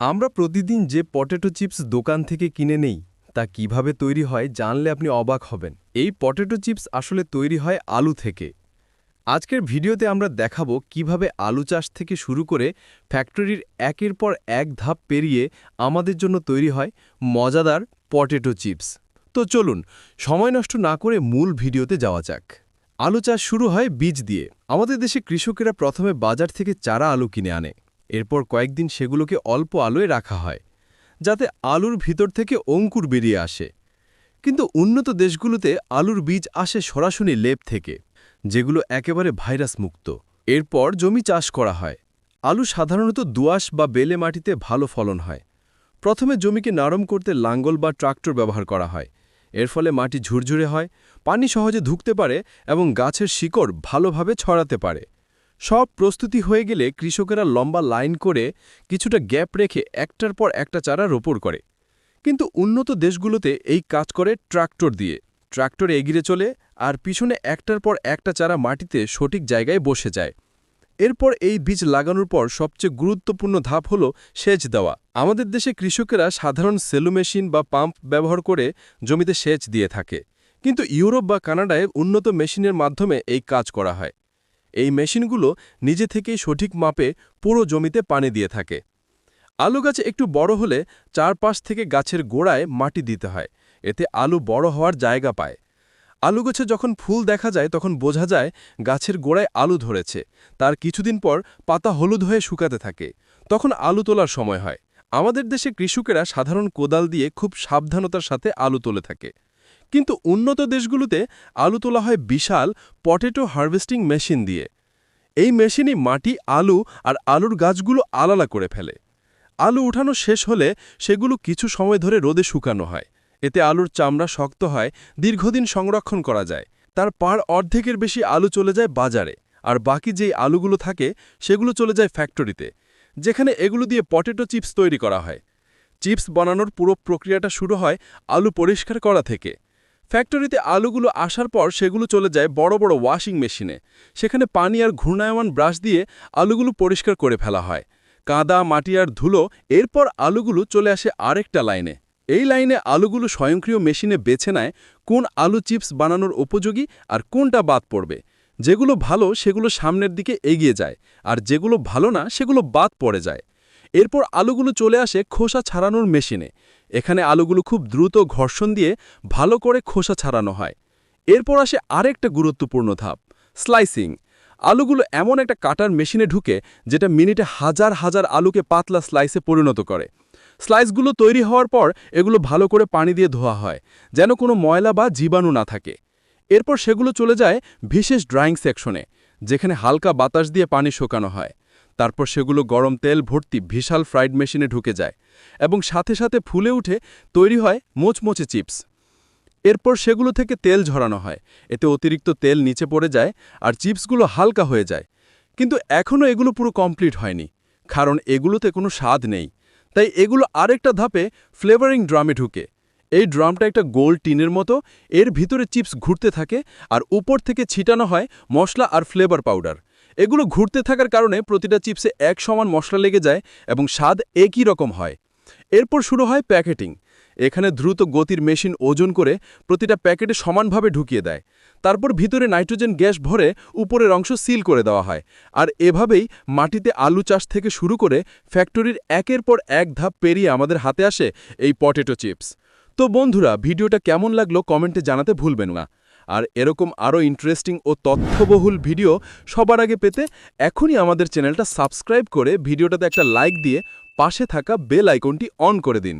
আমরা প্রতিদিন যে পটেটো চিপস দোকান থেকে কিনে নেই, তা কীভাবে তৈরি হয় জানলে আপনি অবাক হবেন। এই পটেটো চিপস আসলে তৈরি হয় আলু থেকে। আজকের ভিডিওতে আমরা দেখাবো কীভাবে আলু চাষ থেকে শুরু করে ফ্যাক্টরির একের পর এক ধাপ পেরিয়ে আমাদের জন্য তৈরি হয় মজাদার পটেটো চিপস। তো চলুন, সময় নষ্ট না করে মূল ভিডিওতে যাওয়া যাক। আলু চাষ শুরু হয় বীজ দিয়ে। আমাদের দেশে কৃষকেরা প্রথমে বাজার থেকে চারা আলু কিনে আনে। এরপর কয়েকদিন সেগুলোকে অল্প আলোয় রাখা হয়, যাতে আলুর ভিতর থেকে অঙ্কুর বেরিয়ে আসে। কিন্তু উন্নত দেশগুলোতে আলুর বীজ আসে সরাসরি লেপ থেকে, যেগুলো একেবারে ভাইরাস মুক্ত। এরপর জমি চাষ করা হয়। আলু সাধারণত দুয়াশ বা বেলে মাটিতে ভালো ফলন হয়। প্রথমে জমিকে নরম করতে লাঙ্গল বা ট্রাক্টর ব্যবহার করা হয়। এর ফলে মাটি ঝুরঝুরে হয়, পানি সহজে ধুকতে পারে এবং গাছের শিকড় ভালোভাবে ছড়াতে পারে। সব প্রস্তুতি হয়ে গেলে কৃষকেরা লম্বা লাইন করে কিছুটা গ্যাপ রেখে একটার পর একটা চারা রোপণ করে। কিন্তু উন্নত দেশগুলোতে এই কাজ করে ট্রাক্টর দিয়ে। ট্রাক্টর এগিয়ে চলে আর পিছনে একটার পর একটা চারা মাটিতে সঠিক জায়গায় বসে যায়। এরপর এই বীজ লাগানোর পর সবচেয়ে গুরুত্বপূর্ণ ধাপ হল সেচ দেওয়া। আমাদের দেশে কৃষকেরা সাধারণ সেলু মেশিন বা পাম্প ব্যবহার করে জমিতে সেচ দিয়ে থাকে। কিন্তু ইউরোপ বা কানাডায় উন্নত মেশিনের মাধ্যমে এই কাজ করা হয়। এই মেশিনগুলো নিজে থেকেই সঠিক মাপে পুরো জমিতে পানি দিয়ে থাকে। আলু গাছ একটু বড় হলে চারপাশ থেকে গাছের গোড়ায় মাটি দিতে হয়। এতে আলু বড় হওয়ার জায়গা পায়। আলু গাছে যখন ফুল দেখা যায়, তখন বোঝা যায় গাছের গোড়ায় আলু ধরেছে। তার কিছুদিন পর পাতা হলুদ হয়ে শুকাতে থাকে। তখন আলু তোলার সময় হয়। আমাদের দেশে কৃষকেরা সাধারণ কোদাল দিয়ে খুব সাবধানতার সাথে আলু তোলে থাকে। কিন্তু উন্নত দেশগুলোতে আলু তোলা হয় বিশাল পটেটো হারভেস্টিং মেশিন দিয়ে। এই মেশিনই মাটি, আলু আর আলুর গাছগুলো আলাদা করে ফেলে। আলু উঠানো শেষ হলে সেগুলো কিছু সময় ধরে রোদে শুকানো হয়। এতে আলুর চামড়া শক্ত হয়, দীর্ঘদিন সংরক্ষণ করা যায়। তার পার অর্ধেকের বেশি আলু চলে যায় বাজারে, আর বাকি যেই আলুগুলো থাকে সেগুলো চলে যায় ফ্যাক্টরিতে, যেখানে এগুলো দিয়ে পটেটো চিপস তৈরি করা হয়। চিপস বানানোর পুরো প্রক্রিয়াটা শুরু হয় আলু পরিষ্কার করা থেকে। ফ্যাক্টরিতে আলুগুলো আসার পর সেগুলো চলে যায় বড় বড় ওয়াশিং মেশিনে। সেখানে পানি আর ঘূর্ণায়মান ব্রাশ দিয়ে আলুগুলো পরিষ্কার করে ফেলা হয়। কাদা, মাটি আর ধুলো, এরপর আলুগুলো চলে আসে আরেকটা লাইনে। এই লাইনে আলুগুলো স্বয়ংক্রিয় মেশিনে বেছে নেয় কোন আলু চিপস বানানোর উপযোগী আর কোনটা বাদ পড়বে। যেগুলো ভালো সেগুলো সামনের দিকে এগিয়ে যায়, আর যেগুলো ভালো না সেগুলো বাদ পড়ে যায়। এরপর আলুগুলো চলে আসে খোসা ছাড়ানোর মেশিনে। এখানে আলুগুলো খুব দ্রুত ঘর্ষণ দিয়ে ভালো করে খোসা ছাড়ানো হয়। এরপর আসে আরেকটা গুরুত্বপূর্ণ ধাপ, স্লাইসিং। আলুগুলো এমন একটা কাটার মেশিনে ঢুকে যেটা মিনিটে হাজার হাজার আলুকে পাতলা স্লাইসে পরিণত করে। স্লাইসগুলো তৈরি হওয়ার পর এগুলো ভালো করে পানি দিয়ে ধোয়া হয়, যেন কোনো ময়লা বা জীবাণু না থাকে। এরপর সেগুলো চলে যায় বিশেষ ড্রাইং সেকশনে, যেখানে হালকা বাতাস দিয়ে পানি শোকানো হয়। তারপর সেগুলো গরম তেল ভর্তি বিশাল ফ্রাইড মেশিনে ঢুকে যায় এবং সাথে সাথে ফুলে উঠে তৈরি হয় মোচমোচে চিপস। এরপর সেগুলো থেকে তেল ঝরানো হয়। এতে অতিরিক্ত তেল নিচে পড়ে যায় আর চিপসগুলো হালকা হয়ে যায়। কিন্তু এখনও এগুলো পুরো কমপ্লিট হয়নি, কারণ এগুলোতে কোনো স্বাদ নেই। তাই এগুলো আরেকটা ধাপে ফ্লেভারিং ড্রামে ঢুকে। এই ড্রামটা একটা গোল টিনের মতো, এর ভিতরে চিপস ঘুরতে থাকে আর উপর থেকে ছিটানো হয় মশলা আর ফ্লেভার পাউডার। এগুলো ঘুরতে থাকার কারণে প্রতিটা চিপসে এক সমান মশলা লেগে যায় এবং স্বাদ একই রকম হয়। এরপর শুরু হয় প্যাকেটিং। এখানে দ্রুত গতির মেশিন ওজন করে প্রতিটা প্যাকেটে সমানভাবে ঢুকিয়ে দেয়। তারপর ভিতরে নাইট্রোজেন গ্যাস ভরে উপরের অংশ সিল করে দেওয়া হয়। আর এভাবেই মাটিতে আলু চাষ থেকে শুরু করে ফ্যাক্টরির একের পর এক ধাপ পেরিয়ে আমাদের হাতে আসে এই পটেটো চিপস। তো বন্ধুরা, ভিডিওটা কেমন লাগল কমেন্টে জানাতে ভুলবেন না। আর এরকম আরও ইন্টারেস্টিং ও তথ্যবহুল ভিডিও সবার আগে পেতে এখনই আমাদের চ্যানেলটা সাবস্ক্রাইব করে ভিডিওটাতে একটা লাইক দিয়ে পাশে থাকা বেল আইকনটি অন করে দিন।